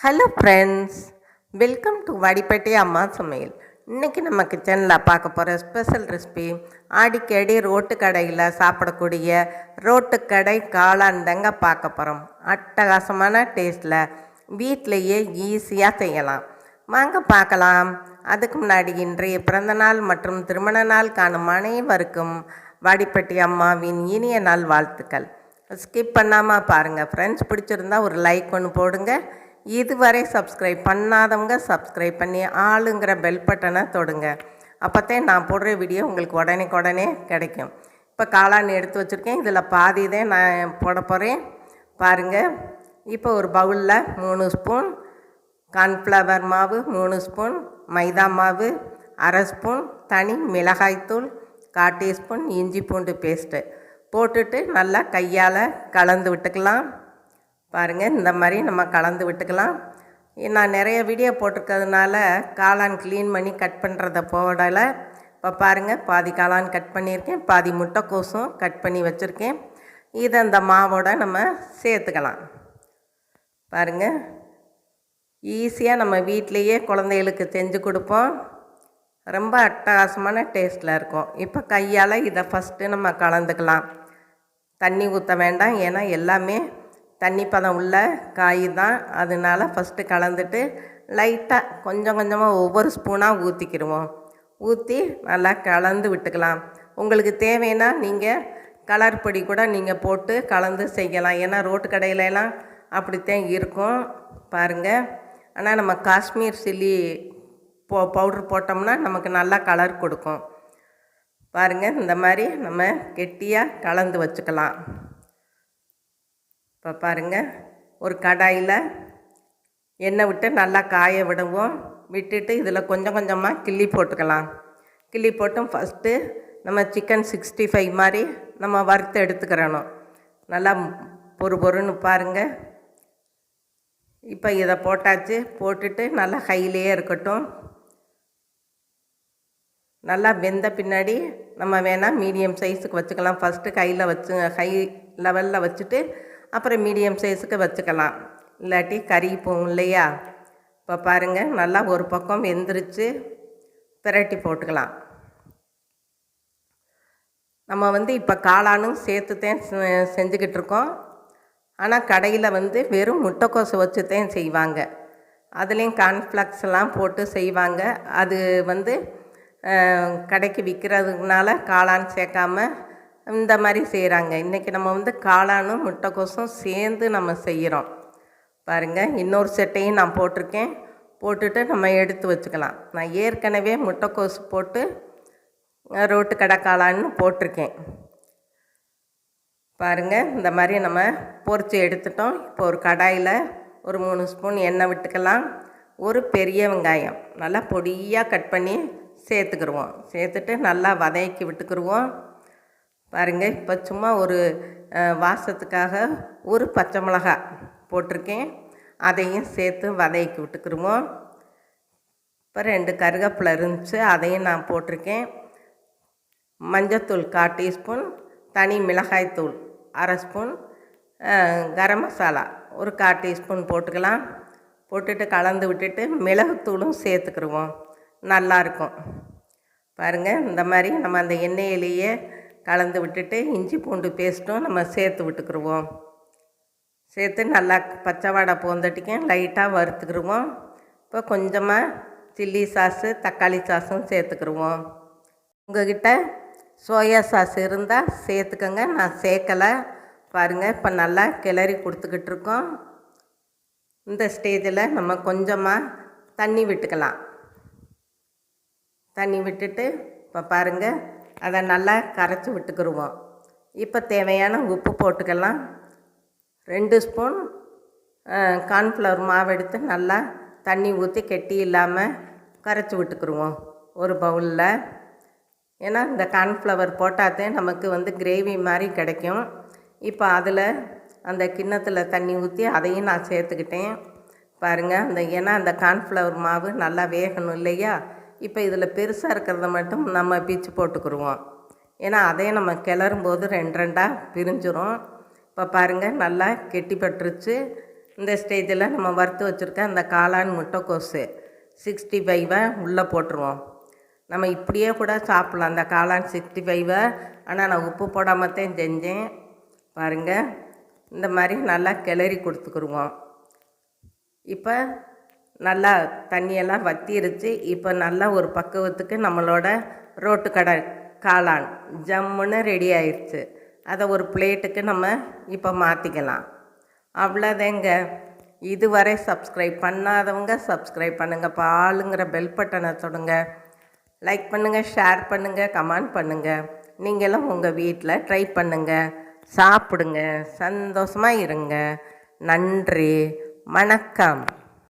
Hello friends welcome to Vadipatti அம்மா சமையல் இன்றைக்கி நம்ம கிச்சனில் பார்க்க போகிற ஸ்பெஷல் ரெசிபி அடிக்கடி ரோட்டு கடையில் சாப்பிடக்கூடிய ரோட்டுக்கடை காளான் தாங்க பார்க்க போகிறோம் அட்டகாசமான டேஸ்ட்டில் வீட்டிலையே ஈஸியாக செய்யலாம். வாங்க பார்க்கலாம். அதுக்கு முன்னாடி இன்றைய பிறந்தநாள் மற்றும் திருமண நாள் காணும் அனைவருக்கும் வாடிப்பட்டி அம்மாவின் இனிய நாள் வாழ்த்துக்கள். ஸ்கிப் பண்ணாமல் பாருங்கள் ஃப்ரெண்ட்ஸ் பிடிச்சிருந்தா ஒரு லைக் ஒன்று போடுங்க. இதுவரை சப்ஸ்கிரைப் பண்ணாதவங்க சப்ஸ்கிரைப் பண்ணி ஆளுங்கிற பெல் பட்டனை தொடுங்க. அப்போத்தே நான் போடுற வீடியோ உங்களுக்கு உடனே உடனே கிடைக்கும். இப்போ காளான் எடுத்து வச்சுருக்கேன். இதில் பாதி தான் நான் போட போகிறேன் பாருங்கள் இப்போ ஒரு பவுலில் மூணு ஸ்பூன் கார்ன்ஃப்ளவர் மாவு மூணு ஸ்பூன் மைதா மாவு அரை ஸ்பூன் தனி மிளகாய்த்தூள் கால் டீஸ்பூன் இஞ்சி பூண்டு பேஸ்ட்டு போட்டுட்டு நல்லா கையால் கலந்து விட்டுக்கலாம். பாருங்கள் இந்த மாதிரி நம்ம கலந்து விட்டுக்கலாம். நான் நிறைய வீடியோ போட்டிருக்கிறதுனால காளான் க்ளீன் பண்ணி கட் பண்ணுறத போடலை. இப்போ பாருங்கள் பாதி காளான் கட் பண்ணியிருக்கேன் பாதி முட்டைக்கோசும் கட் பண்ணி வச்சுருக்கேன். இதை இந்த மாவோட நம்ம சேர்த்துக்கலாம். பாருங்கள் ஈஸியாக நம்ம வீட்டிலையே குழந்தைகளுக்கு செஞ்சு கொடுப்போம். ரொம்ப அட்டகாசமான டேஸ்ட்டில் இருக்கும். இப்போ கையால் இதை ஃபஸ்ட்டு நம்ம கலந்துக்கலாம். தண்ணி ஊற்ற வேண்டாம் ஏன்னா எல்லாமே தண்ணி பதம் உள்ள காய் தான். அதனால ஃபஸ்ட்டு கலந்துட்டு லைட்டாக கொஞ்சம் கொஞ்சமாக ஒவ்வொரு ஸ்பூனாக ஊற்றிக்கிடுவோம் ஊற்றி நல்லா கலந்து விட்டுக்கலாம். உங்களுக்கு தேவைன்னா நீங்கள் கலர் பொடி கூட நீங்கள் போட்டு கலந்து செய்யலாம். ஏன்னா ரோட்டு கடையிலலாம் அப்படித்தான் இருக்கும். பாருங்கள் ஆனால் நம்ம காஷ்மீர் சில்லி போ பவுட்ரு போட்டோம்னா நமக்கு நல்லா கலர் கொடுக்கும். பாருங்கள் இந்த மாதிரி நம்ம கெட்டியாக கலந்து வச்சுக்கலாம். இப்போ பாருங்கள் ஒரு கடாயில் எண்ணெய் விட்டு நல்லா காய விடுவோம். விட்டுட்டு இதில் கொஞ்சம் கொஞ்சமாக கிள்ளி போட்டுக்கலாம். கிள்ளி போட்டும் ஃபஸ்ட்டு நம்ம சிக்கன் சிக்ஸ்டி ஃபைவ் மாதிரி நம்ம வறுத்து எடுத்துக்கிறணும். நல்லா பொறு பொறுன்னு பாருங்கள் இப்போ இதை போட்டாச்சு போட்டுட்டு நல்லா ஹையிலேயே இருக்கட்டும். நல்லா வெந்த பின்னாடி நம்ம வேணால் மீடியம் சைஸுக்கு வச்சுக்கலாம். ஃபஸ்ட்டு கையில் வச்சு ஹை லெவலில் வச்சுட்டு அப்புறம் மீடியம் சைஸுக்கு வச்சுக்கலாம். இல்லாட்டி கறி போகும் இல்லையா? இப்போ பாருங்கள் நல்லா ஒரு பக்கம் வெந்துருச்சு. பிரட்டி போட்டுக்கலாம். நம்ம வந்து இப்போ காளானும் சேர்த்து தான் செஞ்சுக்கிட்டு இருக்கோம் ஆனால் கடையில் வந்து வெறும் முட்டைக்கோசு வச்சு தான் செய்வாங்க. அதுலேயும் கார்ன்ஃப்ளக்ஸ் எல்லாம் போட்டு செய்வாங்க. அது வந்து கடைக்கு விற்கிறதுனால காளான் சேர்க்காம இந்த மாதிரி செய்கிறாங்க இன்றைக்கி நம்ம வந்து காளானும் முட்டைக்கோசும் சேர்ந்து நம்ம செய்கிறோம் பாருங்கள் இன்னொரு செட்டையும் நான் போட்டிருக்கேன். போட்டுட்டு நம்ம எடுத்து வச்சுக்கலாம். நான் ஏற்கனவே முட்டைக்கோசு போட்டு ரோட்டு கடை காளான்னு போட்டிருக்கேன். பாருங்கள் இந்த மாதிரி நம்ம பொறிச்சு எடுத்துட்டோம். இப்போ ஒரு கடாயில் ஒரு மூணு ஸ்பூன் எண்ணெய் விட்டுக்கலாம். ஒரு பெரிய வெங்காயம். நல்லா பொடியாக கட் பண்ணி சேர்த்துக்கிடுவோம் சேர்த்துட்டு நல்லா வதக்கி விட்டுக்கிடுவோம் பாருங்கள் இப்போ சும்மா ஒரு வாசத்துக்காக ஒரு பச்சை மிளகா போட்டிருக்கேன். அதையும் சேர்த்து வதக்கி விட்டுக்கிருவோம். இப்போ ரெண்டு கருவேப்பிலை இருந்துச்சு அதையும் நான் போட்டிருக்கேன். மஞ்சத்தூள் கால் டீஸ்பூன் தனி மிளகாய்த்தூள் அரை ஸ்பூன் கரம் மசாலா ஒரு கால் டீஸ்பூன் போட்டுக்கலாம். போட்டுட்டு கலந்து விட்டுட்டு மிளகுத்தூளும் சேர்த்துக்கிடுவோம் நல்லாயிருக்கும் பாருங்கள் இந்த மாதிரி நம்ம அந்த எண்ணெயிலேயே கலந்து விட்டுட்டு இஞ்சி பூண்டு பேஸ்ட்டும் நம்ம சேர்த்து விட்டுக்கிடுவோம் சேர்த்து நல்லா பச்சை வாடை போந்தட்டிக்கும் லைட்டாக வறுத்துக்கிடுவோம் இப்போ கொஞ்சமாக சில்லி சாஸு தக்காளி சாஸும் சேர்த்துக்கிடுவோம் உங்கள்கிட்ட சோயா சாஸ் இருந்தால் சேர்த்துக்கோங்க. நான் சேர்க்கலை. பாருங்கள் இப்போ நல்லா கிளறி கொடுத்துக்கிட்டு இருக்கோம் இந்த ஸ்டேஜில் நம்ம கொஞ்சமாக தண்ணி விட்டுக்கலாம். தண்ணி விட்டுட்டு இப்போ பாருங்கள் அதை நல்லா கரைச்சி விட்டுக்கிடுவோம் இப்போ தேவையான உப்பு போட்டுக்கலாம். ரெண்டு ஸ்பூன் கார்ன்ஃப்ளவர் மாவு எடுத்து நல்லா தண்ணி ஊற்றி கெட்டி இல்லாமல் கரைச்சி விட்டுக்குருவோம் ஒரு பவுலில். ஏன்னா இந்த கார்ன்ஃப்ளவர் போட்டாதே நமக்கு வந்து கிரேவி மாதிரி கிடைக்கும். இப்போ அதில் அந்த கிண்ணத்தில் தண்ணி ஊற்றி அதையும் நான் சேர்த்துக்கிட்டேன். பாருங்கள் அந்த ஏன்னா அந்த கார்ன்ஃப்ளவர் மாவு நல்லா வேகணும் இல்லையா? இப்போ இதில் பெருசாக இருக்கிறத மட்டும் நம்ம பிச்சு போட்டுக்குருவோம். ஏன்னா அதே நம்ம கிளறும் போது ரெண்டு ரெண்டாக பிரிஞ்சிரும். இப்போ பாருங்கள் நல்லா கெட்டி பட்டுருச்சு. இந்த ஸ்டேஜில் நம்ம வறுத்து வச்சுருக்க அந்த காளான் முட்டைக்கோஸு சிக்ஸ்டி ஃபைவை உள்ளே போட்டுருவோம். நம்ம இப்படியே கூட சாப்பிட்லாம். அந்த காளான் சிக்ஸ்டி ஃபைவை ஆனால் நான் உப்பு போடாமல் தான் செஞ்சேன். பாருங்கள் இந்த மாதிரி நல்லா கிளறி கொடுத்துக்குருவோம். இப்போ நல்லா தண்ணியெல்லாம் வத்திருச்சு. இப்போ நல்லா ஒரு பக்குவத்துக்கு நம்மளோட ரோட்டு கடை காளான் ஜம்முன்னு ரெடி ஆயிடுச்சு அதை ஒரு பிளேட்டுக்கு நம்ம இப்போ மாற்றிக்கலாம் அவ்வளோதேங்க. இதுவரை சப்ஸ்கிரைப் பண்ணாதவங்க சப்ஸ்கிரைப் பண்ணுங்கள் பாலுங்கிற பெல் பட்டனை தொடுங்க. லைக் பண்ணுங்கள் ஷேர் பண்ணுங்கள் கமெண்ட் பண்ணுங்கள் நீங்களும் உங்கள் வீட்டில் ட்ரை பண்ணுங்கள் சாப்பிடுங்க. சந்தோஷமாக இருங்க. நன்றி. வணக்கம்.